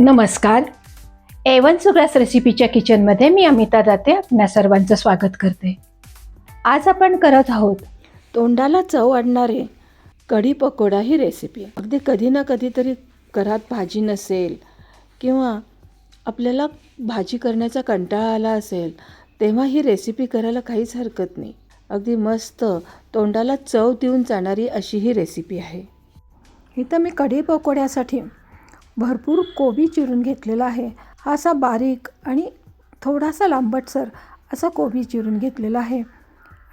नमस्कार. एवन सुग्रास रेसिपीच्या किचनमध्ये मी अमिता दाते आपल्या सर्वांचं स्वागत करते. आज आपण करत आहोत तोंडाला चव आणणारे कढी पकोडा ही रेसिपी अगदी कधी ना कधीतरी घरात भाजी नसेल किंवा आपल्याला भाजी करण्याचा कंटाळा आला असेल तेव्हा ही रेसिपी करायला काहीच हरकत नाही. अगदी मस्त तोंडाला चव देऊन जाणारी अशी ही रेसिपी आहे. इथं मी कढी पकोड्यासाठी भरपूर कोबी चिरून घेतलेला आहे. हा असा बारीक आणि थोडासा लांबटसर असा कोबी चिरून घेतलेला आहे.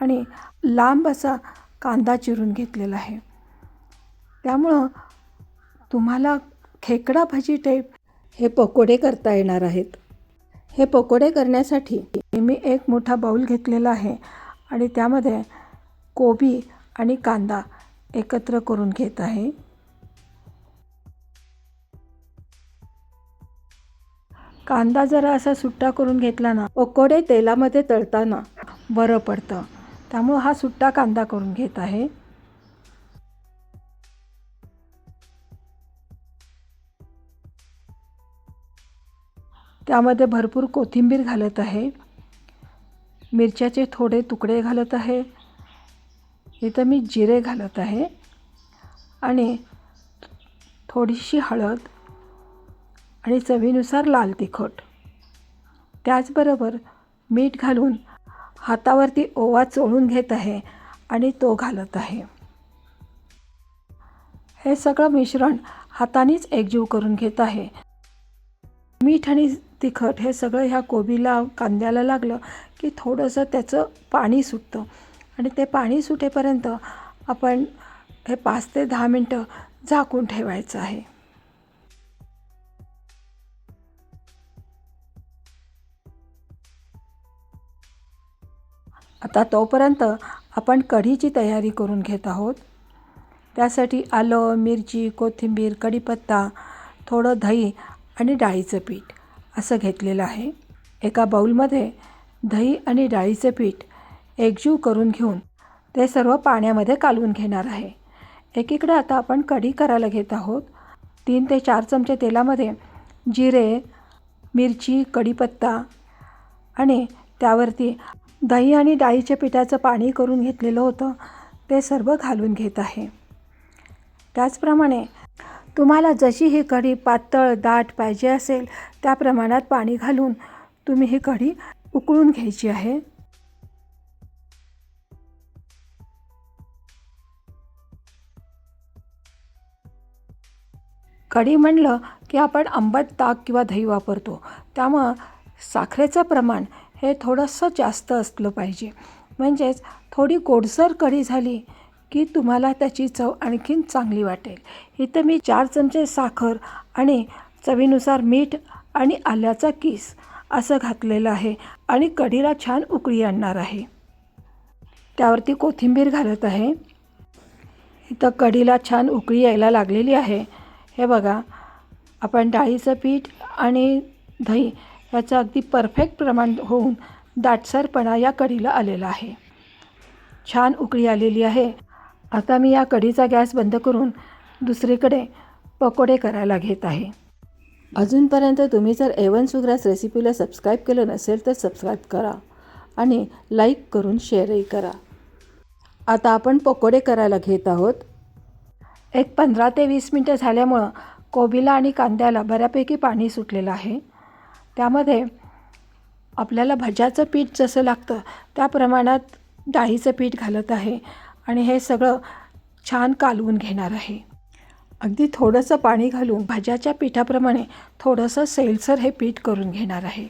आणि लांब असा कांदा चिरून घेतलेला आहे. त्यामुळं तुम्हाला खेकडा भाजी टाईप हे पकोडे करता येणार आहेत. हे पकोडे करण्यासाठी मी एक मोठा बाऊल घेतलेला आहे आणि त्यामध्ये कोबी आणि कांदा एकत्र करून घेत आहे. कांदा जरा असा सुट्टा करून घेतला ना पकोडे तेलामध्ये तळताना बरं पडतं. त्यामुळं हा सुट्टा कांदा करून घेत आहे. त्यामध्ये भरपूर कोथिंबीर घालत आहे. मिरच्याचे थोडे तुकडे घालत आहे. इथं मी जिरे घालत आहे. आणि थोडीशी हळद आणि चवीनुसार लाल तिखट. त्याचबरोबर मीठ घालून हातावरती ओवा चोळून घेत आहे आणि तो घालत आहे. हे सगळं मिश्रण हातानेच एकजीव करून घेत आहे. मीठ आणि तिखट हे सगळं ह्या कोबीला कांद्याला लागलं की थोडंसं त्याचं पाणी सुटतं. आणि ते पाणी सुटेपर्यंत आपण हे पाच ते दहा मिनटं झाकून ठेवायचं आहे. आता तोपर्यंत आपण कढीची तयारी करून घेत आहोत. त्यासाठी आलं मिरची कोथिंबीर कढीपत्ता थोडं दही आणि डाळीचं पीठ असं घेतलेलं आहे. एका बाऊलमध्ये दही आणि डाळीचं पीठ एकजीव करून घेऊन ते सर्व पाण्यामध्ये कालवून घेणार आहे. एकीकडे आता आपण कढी करायला घेत आहोत. तीन ते चार चमचे तेलामध्ये जिरे मिरची कढीपत्ता आणि त्यावरती दही आणि डाळीच्या पिठाचं पाणी करून घेतलेलं होतं. ते सर्व घालून घेत आहे. त्याचप्रमाणे तुम्हाला जशी ही कढी पातळ दाट पाहिजे असेल त्या प्रमाणात पाणी घालून तुम्ही ही कढी उकळून घ्यायची आहे. कढी म्हणलं की आपण आंबट ताक किंवा दही वापरतो. त्यामुळं साखरेचं प्रमाण हे थोडंसं जास्त असलं पाहिजे. म्हणजेच थोडी गोडसर कढी झाली की तुम्हाला त्याची चव आणखीन चांगली वाटेल. इथं मी चार चमचे साखर आणि चवीनुसार मीठ आणि आल्याचा किस असं घातलेलं आहे आणि कढीला छान उकळी आणणार आहे. त्यावरती कोथिंबीर घालत आहे. इथं कढीला छान उकळी यायला लागलेली आहे. हे बघा आपण डाळीचं पीठ आणि दही याचं अगदी परफेक्ट प्रमाण होऊन दाटसरपणा या कढीला आलेला आहे. छान उकळी आलेली आहे. आता मी या कढीचा गॅस बंद करून दुसरीकडे पकोडे करायला घेत आहे. अजूनपर्यंत तुम्ही जर एवन सुग्रास रेसिपीला सबस्क्राईब केलं नसेल तर सबस्क्राईब करा आणि लाईक करून शेअरही करा. आता आपण पकोडे करायला घेत आहोत. एक पंधरा ते वीस मिनटं झाल्यामुळं कोबीला आणि कांद्याला बऱ्यापैकी पाणी सुटलेलं आहे. त्यामध्ये आपल्याला भज्याचं पीठ जसं लागतं त्या प्रमाणात डाळीचं पीठ घालत आहे. आणि हे सगळं छान कालवून घेणार आहे. अगदी थोडंसं पाणी घालून भाज्याच्या पिठाप्रमाणे थोडंसं सैलसर हे पीठ करून घेणार आहे.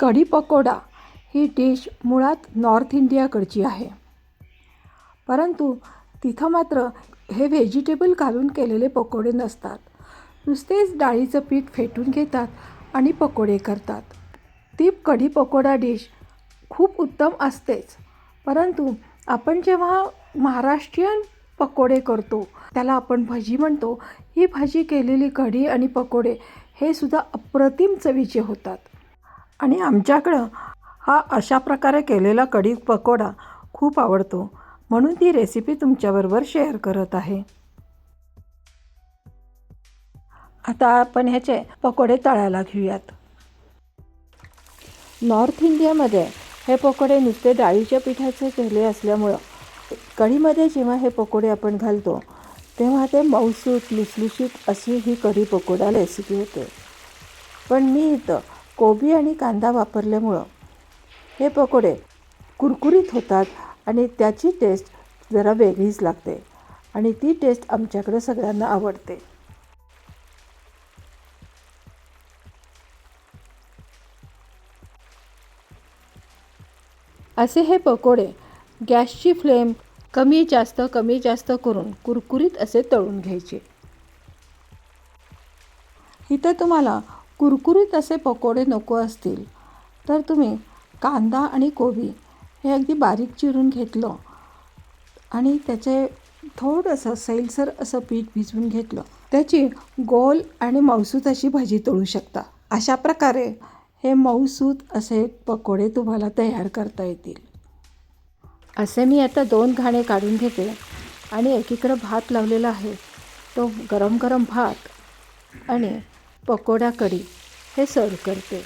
कढी पकोडा ही डिश मुळात नॉर्थ इंडियाकडची आहे. परंतु तिथं मात्र हे व्हेजिटेबल घालून केलेले पकोडे नसतात. नुसतेच डाळीचं पीठ फेटून घेतात आणि पकोडे करतात. ती कढी पकोडा डिश खूप उत्तम असतेच. परंतु आपण जेव्हा महाराष्ट्रीयन पकोडे करतो त्याला आपण भजी म्हणतो ही भाजी केलेली कढी आणि पकोडे हे सुद्धा अप्रतिम चवीचे होतात. आणि आमच्याकडं हा अशा प्रकारे केलेला कढी पकोडा खूप आवडतो. म्हणून ती रेसिपी तुमच्याबरोबर शेअर करत आहे. आता आपण ह्याचे पकोडे तळायला घेऊयात. नॉर्थ इंडियामध्ये हे पकोडे नुसते डाळीच्या पिठाचे केले असल्यामुळं कढीमध्ये जेव्हा हे पकोडे आपण घालतो तेव्हा ते मऊसूट लुसलुशीत अशी ही कढी पकोडा रेसिपी होते. पण मी इथं कोबी आणि कांदा वापरल्यामुळं हे पकोडे कुरकुरीत होतात आणि त्याची टेस्ट जरा वेगळीच लागते आणि ती टेस्ट आमच्याकडे सगळ्यांना आवडते. असे हे पकोडे गॅसची फ्लेम कमी जास्त कमी जास्त करून कुरकुरीत असे तळून घ्यायचे. इथं तुम्हाला कुरकुरीत असे पकोडे नको असतील तर तुम्ही कांदा आणि कोबी हे अगदी बारीक चिरून घेतलं आणि त्याचे थोडंसं सैलसर असं पीठ भिजवून घेतलं. त्याची गोल आणि मौसूत अशी भाजी तळू शकता. अशा प्रकारे हे मऊसूत असे पकोडे तुम्हाला तयार करता येतील. असे मी आता दोन घाणे काढून घेते आणि एकीकडं भात लावलेला आहे. तो गरम गरम भात आणि पकोडा कढी हे सर्व करते.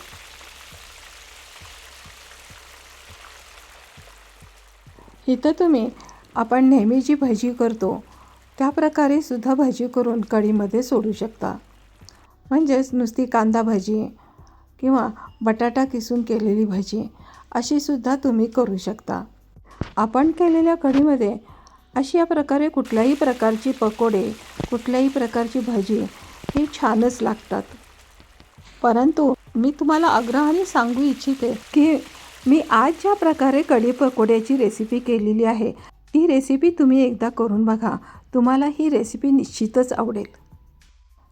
इथं तुम्ही आपण नेहमी जी भजी करतो त्या प्रकारे सुद्धा भजी करून कढीमध्ये सोडू शकता. म्हणजेच नुसती कांदा भाजी किंवा बटाटा किसून केलेली भजी अशी सुद्धा तुम्ही करू शकता. आपण केलेल्या कढीमध्ये अशा प्रकारे कुठल्याही प्रकारची पकोडे कुठल्याही प्रकारची भजी ही छानच लागतात. परंतु मी तुम्हाला आग्रहाने सांगू इच्छिते की मी आज ज्या प्रकारे कढी पकोड्याची रेसिपी केलेली आहे ती रेसिपी तुम्ही एकदा करून बघा. तुम्हाला ही रेसिपी निश्चितच आवडेल.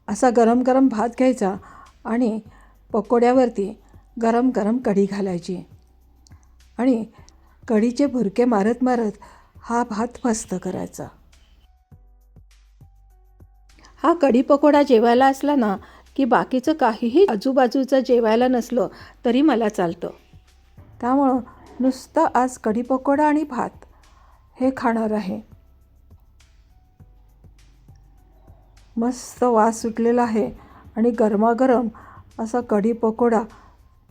असा गरम गरम भात घ्यायचा आणि पकोड्यावरती गरम गरम कढी घालायची. आणि कढीचे भुरके मारत मारत हा भात मस्त करायचा. हा कढी पकोडा जेवायला असला ना की बाकीचं काहीही आजूबाजूचं जेवायला नसलं तरी मला चालतं. त्यामुळं नुसतं आज कढी पकोडा आणि भात हे खाणार आहे. मस्त वास सुटलेला आहे आणि गरमागरम असा कढी पकोडा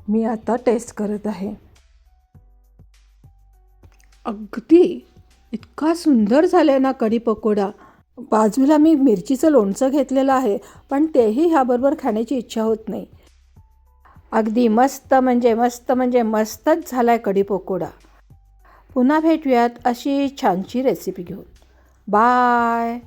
मी आता टेस्ट करत आहे. अगदी इतका सुंदर झाला आहे ना कढी पकोडा. बाजूला मी मिरचीचं लोणचं घेतलेलं आहे पण तेही ह्याबरोबर खाण्याची इच्छा होत नाही. अगदी मस्त म्हणजे मस्त म्हणजे मस्तच झाला आहे कढी पकोडा. पुन्हा भेटूयात अशी छानशी रेसिपी घेऊन. बाय